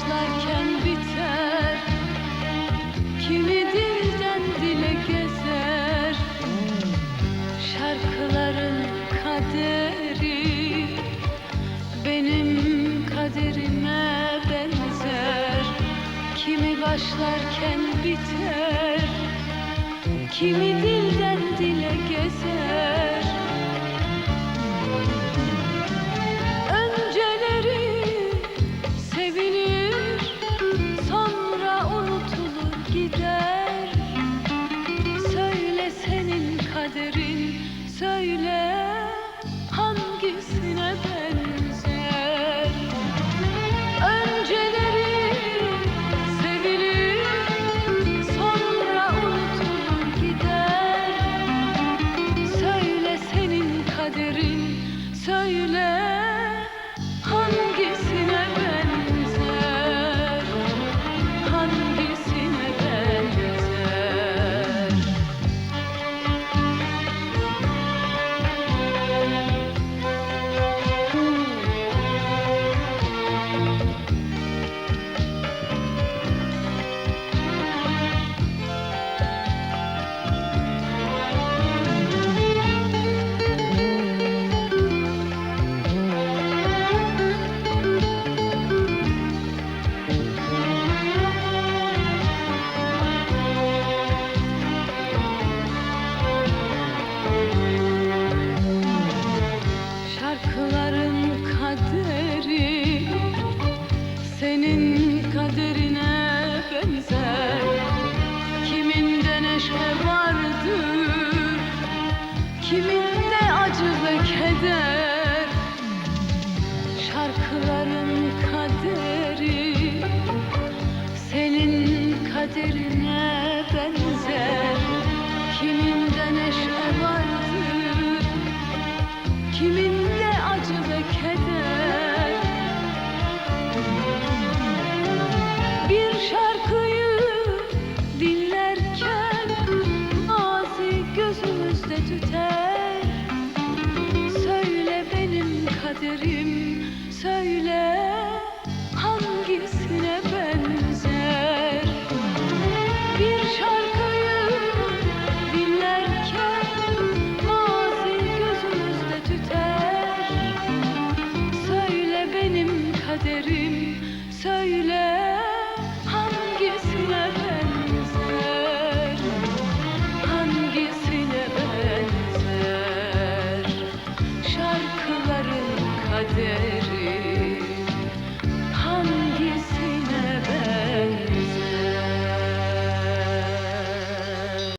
başlarken biter. Kimi dilden dile gezer. Şarkıların kaderi Benim kaderime benzer. Kimi başlarken biter Kimi dilden söyle. Söyle hangisine benzer? Bir şarkıyı dinlerken Mazi gözümüzde tüter. Söyle benim kaderim Söyle